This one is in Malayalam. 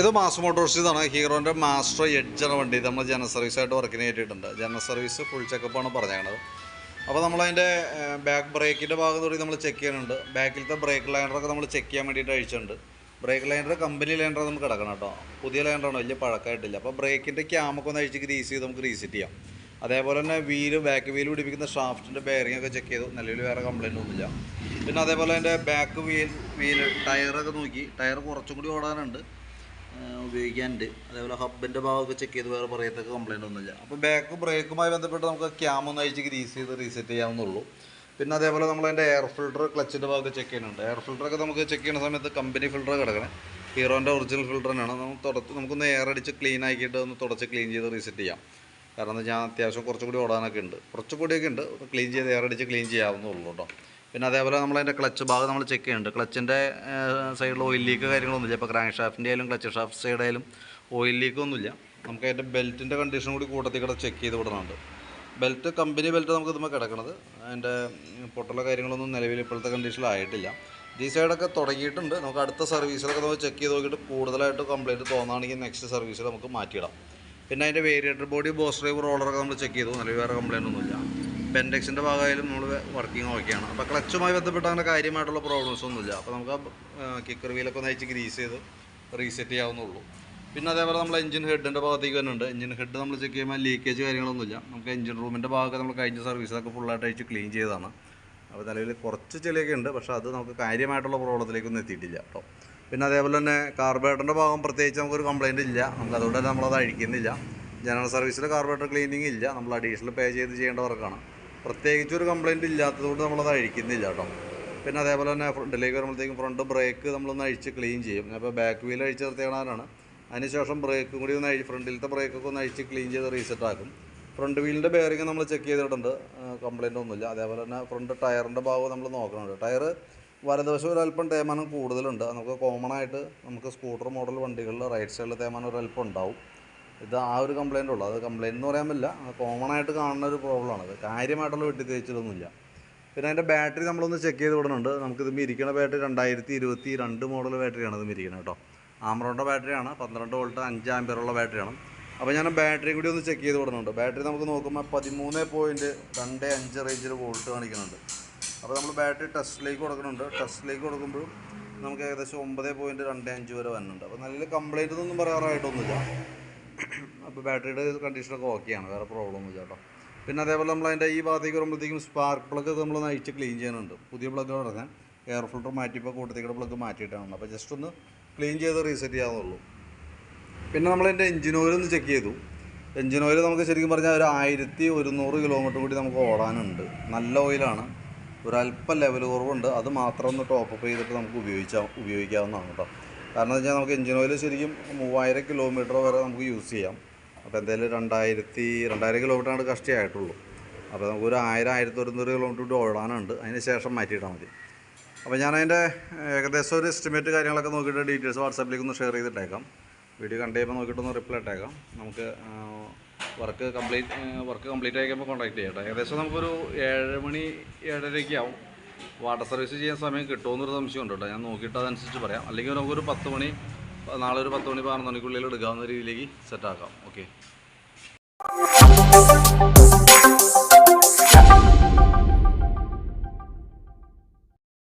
ഇത് മാസ് മോട്ടോഴ്സ് ഇതാണ്. ഹീറോന്റെ മാസ്റ്റർ എഡ്ജ് എന്ന വണ്ടി നമ്മൾ ജനറൽ സർവീസ് സർവീസായിട്ട് വർക്കിന് കയറ്റിയിട്ടുണ്ട് ജനറൽ സർവീസ് ഫുൾ ചെക്കപ്പാണ് പറഞ്ഞേക്കണത്. അപ്പോൾ നമ്മളതിന്റെ ബാക്ക് ബ്രേക്കിന്റെ ഭാഗം തുടങ്ങി നമ്മൾ ചെക്ക് ചെയ്യുന്നുണ്ട് ബാക്കിലത്തെ ബ്രേക്ക് ലൈനറൊക്കെ നമ്മൾ ചെക്ക് ചെയ്യാൻ വേണ്ടിയിട്ട് അഴിച്ചിട്ടുണ്ട്. ബ്രേക്ക് ലൈനർ കമ്പനി ലൈനർ നമുക്ക് കിടക്കണം കേട്ടോ. പുതിയ ലൈനറാണ് വലിയ പഴക്കമായിട്ടില്ല. അപ്പോൾ ബ്രേക്കിന്റെ ക്യാമൊക്കെ ഒന്ന് അഴിച്ച് ഗ്രീസ് ചെയ്ത് നമുക്ക് റീസെറ്റ് ചെയ്യാം. അതേപോലെ തന്നെ വീൽ ബാക്ക് വീൽ പിടിപ്പിക്കുന്ന ഷാഫ്റ്റിന്റെ ബെയറിംഗ് ഒക്കെ ചെക്ക് ചെയ്തു. നിലവിൽ വേറെ കംപ്ലൈന്റ് ഒന്നുമില്ല. പിന്നെ അതേപോലെ അതിന്റെ ബാക്ക് വീൽ വീൽ ടയറൊക്കെ നോക്കി. ടയർ കുറച്ചും കൂടി ഓടാനുണ്ട്. ഉപയോഗിക്കാനുണ്ട്. അതേപോലെ ഹബിന്റെ ഭാഗമൊക്കെ ചെക്ക് ചെയ്ത് വേറെ പറയത്തൊക്കെ കംപ്ലൈന്റ് ഒന്നുമില്ല. അപ്പോൾ ബാക്ക് ബ്രേക്കുമായി ബന്ധപ്പെട്ട് നമുക്ക് ക്യാം ഒന്ന് അഴിച്ച് ഗ്രീസ് ചെയ്ത് റീസെറ്റ് ചെയ്യാവുന്നുള്ളൂ പിന്നെ അതേപോലെ നമ്മൾ അതിന്റെ എയർ ഫിൽട്ടർ ക്ലച്ചിന്റെ ഭാഗമൊക്കെ ചെക്ക് ചെയ്യുന്നുണ്ട്. എയർ ഫിൽറ്ററൊക്കെ നമുക്ക് ചെക്ക് ചെയ്യുന്ന സമയത്ത് കമ്പനി ഫിൽട്ടർ കിടക്കണേ. ഹീറോന്റെ ഒറിജിനൽ ഫിൽട്ടർ തന്നെയാണ്. നമുക്ക് തുടച്ച് നമുക്കൊന്ന് എയർ അടിച്ച് ക്ലീൻ ആക്കിയിട്ട് ഒന്ന് തുടച്ച് ക്ലീൻ ചെയ്ത് റീസെറ്റ് ചെയ്യാം. കാരണം ഞാൻ അത്യാവശ്യം കുറച്ചുകൂടി ഓടാനൊക്കെ ഉണ്ട്. കുറച്ചുകൂടിയൊക്കെ ഉണ്ട്. ക്ലീൻ ചെയ്ത് എയർ അടിച്ച് ക്ലീൻ ചെയ്യാവുന്നുള്ളൂ കേട്ടോ. പിന്നെ അതേപോലെ നമ്മൾ അതിന്റെ ക്ലച്ച് ഭാഗം നമ്മൾ ചെക്ക് ചെയ്യുന്നുണ്ട്. ക്ലച്ചിന്റെ സൈഡിൽ ഓയിൽ ലീക്ക് കാര്യങ്ങളൊന്നുമില്ല. ഇപ്പോൾ ക്രാങ്ക് ഷാഫ്റ്റിന്റെ ആയാലും ക്ലച്ച് ഷാഫ്റ്റ് സൈഡ് ആയാലും ഓയിൽ ലീക്ക് ഒന്നുമില്ല. നമുക്ക് അതിന്റെ ബെൽറ്റിന്റെ കണ്ടീഷൻ കൂടി കൂട്ടത്തിൽ കൂടെ ചെക്ക് ചെയ്ത് വിടുന്നുണ്ട് ബെൽറ്റ് കമ്പനി ബെൽറ്റ് നമുക്ക് ഇതുമ്പോൾ കിടക്കണത്. അതിന്റെ പൊട്ടലോ കാര്യങ്ങളൊന്നും നിലവിൽ ഇപ്പോഴത്തെ കണ്ടീഷനിലായിട്ടില്ല ഈ സൈഡൊക്കെ തുടങ്ങിയിട്ടുണ്ട്. നമുക്ക് അടുത്ത സർവീസിലൊക്കെ നമുക്ക് ചെക്ക് ചെയ്ത് നോക്കിയിട്ട് കൂടുതലായിട്ട് കംപ്ലീറ്റ് തോന്നുകയാണെങ്കിൽ നെക്സ്റ്റ് സർവീസിൽ നമുക്ക് മാറ്റിയിടാം. പിന്നെ അതിന്റെ വേരിയേറ്റർ ബോഡി ബോസ് ഡ്രൈവ് റോളറൊക്കെ നമ്മൾ ചെക്ക് ചെയ്തു. നിലവിൽ വേറെ കംപ്ലയിന്റ് ഒന്നുമില്ല. പെൻഡെക്സിന്റെ ഭാഗമായാലും നമ്മൾ വർക്കിംഗ് ഓക്കെയാണ് അപ്പോൾ ക്ലച്ചുമായി ബന്ധപ്പെട്ട് അങ്ങനെ കാര്യമായിട്ടുള്ള പ്രോബ്ലംസ് ഒന്നുമില്ല. അപ്പോൾ നമുക്ക് ആ കിക്കർ വീലൊക്കെ ഒന്ന് അയച്ച് ഗ്രീസ് ചെയ്ത് റീസെറ്റ് ചെയ്യാവുന്നുള്ളൂ പിന്നെ അതേപോലെ നമ്മൾ എഞ്ചിൻ ഹെഡിന്റെ ഭാഗത്തേക്ക് വരുന്നുണ്ട്. എഞ്ചിൻ ഹെഡ് നമ്മൾ ചെക്ക് ചെയ്യുമ്പോൾ ലീക്കേജ് കാര്യങ്ങളൊന്നുമില്ല. നമുക്ക് എഞ്ചിൻ റൂമിന്റെ ഭാഗമൊക്കെ നമ്മൾ കഴിഞ്ഞ സർവീസൊക്കെ ഫുള്ളായിട്ട് അയച്ച് ക്ലീൻ ചെയ്തതാണ്. അപ്പോൾ നിലവിൽ കുറച്ച് ചെളിയൊക്കെ ഉണ്ട്. പക്ഷേ അത് നമുക്ക് കാര്യമായിട്ടുള്ള പ്രോബ്ലത്തിലേക്കൊന്നും എത്തിയിട്ടില്ല കേട്ടോ. പിന്നെ അതേപോലെ തന്നെ കാർബേറ്ററിന്റെ ഭാഗം പ്രത്യേകിച്ച് നമുക്കൊരു കംപ്ലയിന്റ് ഇല്ല. നമുക്ക് അതുകൊണ്ട് തന്നെ നമ്മളത് അഴിക്കുന്നില്ല. ജനറൽ സർവീസിൽ കാർബേറ്റർ ക്ലീനിങ് ഇല്ല. നമ്മൾ അഡീഷണൽ പേ ചെയ്ത് ചെയ്യേണ്ട വർക്കാണ് പ്രത്യേകിച്ച് ഒരു കംപ്ലൈന്റ് ഇല്ലാത്തതുകൊണ്ട് നമ്മളത് അഴിക്കുന്നില്ല കേട്ടോ. പിന്നെ അതേപോലെ തന്നെ ഫ്രണ്ടിലേക്ക് വരുമ്പോഴത്തേക്കും ഫ്രണ്ട് ബ്രേക്ക് നമ്മളൊന്ന് അഴിച്ച് ക്ലീൻ ചെയ്യും. അപ്പോൾ ബാക്ക് വീൽ അഴിച്ച് നിർത്തിയാണ് അതിനുശേഷം ബ്രേക്കും കൂടി ഒന്ന് അഴി ഫ്രണ്ടിലത്തെ ബ്രേക്കൊക്കെ ഒന്ന് അഴിച്ച് ക്ലീൻ ചെയ്ത് റീസെറ്റ് ആക്കും. ഫ്രണ്ട് വീലിന്റെ ബെയറിങ് നമ്മൾ ചെക്ക് ചെയ്തിട്ടുണ്ട്. കംപ്ലൈന്റ് ഒന്നുമില്ല. അതേപോലെ തന്നെ ഫ്രണ്ട് ടയറിന്റെ ഭാഗം നമ്മൾ നോക്കുന്നുണ്ട് ടയർ വലതുവശം അല്പം തേമാനം കൂടുതലുണ്ട്. നമുക്ക് കോമൺ ആയിട്ട് നമുക്ക് സ്കൂട്ടർ മോഡൽ വണ്ടികളിൽ റൈറ്റ് സൈഡിൽ തേമാനം ഒരു അല്പം ഉണ്ടാവും. ഇത് ആ ഒരു കംപ്ലൈന്റ് ഉള്ളൂ. അത് കംപ്ലൈന്റ് എന്ന് പറയാൻ പറ്റില്ല. കോമൺ ആയിട്ട് കാണുന്ന ഒരു പ്രോബ്ലം ആണ്. അത് കാര്യമായിട്ടുള്ള വെട്ടി തേച്ചിലൊന്നുമില്ല പിന്നെ അതിന്റെ ബാറ്ററി നമ്മളൊന്ന് ചെക്ക് ചെയ്ത് വിടുന്നുണ്ട്. നമുക്കിത് ഇരിക്കുന്ന ബാറ്ററി രണ്ടായിരത്തി ഇരുപത്തി രണ്ട് മോഡൽ ബാറ്ററിയാണ് ഇത് ഇരിക്കുന്നത് കേട്ടോ ആമറോണിന്റെ ബാറ്ററിയാണ് പന്ത്രണ്ട് വോൾട്ട് അഞ്ച് ആമ്പിയറുള്ള ബാറ്ററിയാണ് അപ്പോൾ ഞാൻ ബാറ്ററി കൂടി ഒന്ന് ചെക്ക് ചെയ്ത് വിടുന്നുണ്ട്. ബാറ്ററി നമുക്ക് നോക്കുമ്പോൾ പതിമൂന്ന് പോയിന്റ് രണ്ട് അഞ്ച് റേഞ്ചിൽ വോൾട്ട് കാണിക്കുന്നുണ്ട്. അപ്പോൾ നമ്മൾ ബാറ്ററി ടെസ്റ്റിലേക്ക് കൊടുക്കുന്നുണ്ട്. ടെസ്റ്റിലേക്ക് കൊടുക്കുമ്പോഴും നമുക്ക് ഏകദേശം ഒമ്പത് പോയിന്റ് രണ്ട് അഞ്ച് വരെ വരുന്നുണ്ട് അപ്പോൾ നല്ല കംപ്ലൈന്റ് ഒന്നും പറയാറായിട്ടൊന്നുമില്ല. അപ്പോൾ ബാറ്ററിയുടെ കണ്ടീഷനൊക്കെ ഓക്കെയാണ് വേറെ പ്രോബ്ലം ഒന്നും ചേട്ടോ പിന്നെ അതേപോലെ നമ്മൾ അതിന്റെ ഈ ഭാഗത്തേക്ക് വരുമ്പോഴത്തേക്കും സ്പാർക്ക് പ്ലഗ് നമ്മൾ നയിച്ച് ക്ലീൻ ചെയ്യാനുണ്ട് പുതിയ പ്ലഗ് പറഞ്ഞാൽ എയർ ഫിൽറ്റർ മാറ്റിയപ്പോൾ കൂട്ടത്തേക്കുള്ള പ്ലഗ് മാറ്റിയിട്ടാണ്. അപ്പോൾ ജസ്റ്റ് ഒന്ന് ക്ലീൻ ചെയ്ത് റീസെറ്റ് ചെയ്യാവുന്നുള്ളൂ പിന്നെ നമ്മൾ എന്റെ എഞ്ചിൻ ഓയിൽ ഒന്ന് ചെക്ക് ചെയ്തു. എഞ്ചിൻ ഓയിൽ നമുക്ക് ശരിക്കും പറഞ്ഞാൽ ഒരു ആയിരത്തി ഒരുന്നൂറ് കിലോമീറ്റർ കൂടി നമുക്ക് ഓടാനുണ്ട്. നല്ല ഓയിലാണ് ഒരല്പം ലെവൽ കുറവുണ്ട്. അത് മാത്രം ഒന്ന് ടോപ്പ് അപ്പ് ചെയ്തിട്ട് നമുക്ക് ഉപയോഗിച്ചാൽ ഉപയോഗിക്കാവുന്നതാണ് കേട്ടോ. കാരണം എന്ന് വെച്ചാൽ നമുക്ക് എഞ്ചിൻ ഓയിൽ ശരിക്കും മൂവായിരം കിലോമീറ്റർ വരെ നമുക്ക് യൂസ് ചെയ്യാം. അപ്പോൾ എന്തായാലും രണ്ടായിരത്തി രണ്ടായിരം കിലോമീറ്ററാണ് കഷ്ടിയായിട്ടുള്ളൂ അപ്പോൾ നമുക്ക് ഒരു ആയിരം ആയിരത്തി ഒരുന്നൂറ് കിലോമീറ്റർ ഓടാനുണ്ട്. അതിന് ശേഷം മാറ്റിയിട്ടാൽ മതി. അപ്പോൾ ഞാൻ അതിന്റെ ഏകദേശം ഒരു എസ്റ്റിമേറ്റ് കാര്യങ്ങളൊക്കെ നോക്കിയിട്ട് ഡീറ്റെയിൽസ് വാട്സാപ്പിലേക്ക് ഒന്ന് ഷെയർ ചെയ്തിട്ടേക്കാം. വീഡിയോ കണ്ടു കഴിയുമ്പോൾ നോക്കിയിട്ടൊന്ന് റിപ്ലൈ ഇട്ടേക്കാം. നമുക്ക് വർക്ക് കംപ്ലീറ്റ് വർക്ക് കംപ്ലീറ്റ് ആയിക്കുമ്പോൾ കോൺടാക്ട് ചെയ്യട്ടെ ഏകദേശം നമുക്കൊരു ഏഴ് മണി ഏഴരയ്ക്ക് ആവും വാട്ടർ സർവീസ് ചെയ്യാൻ സമയം കിട്ടുമെന്നൊരു സംശയമുണ്ട് കേട്ടോ. ഞാൻ നോക്കിയിട്ട് അതനുസരിച്ച് പറയാം. അല്ലെങ്കിൽ നമുക്കൊരു പത്ത് മണി നാളെ ഒരു പത്ത് മണി പതിനൊന്ന് മണിക്കുള്ളിൽ എടുക്കാവുന്ന രീതിയിലേക്ക് സെറ്റാക്കാം ഓക്കെ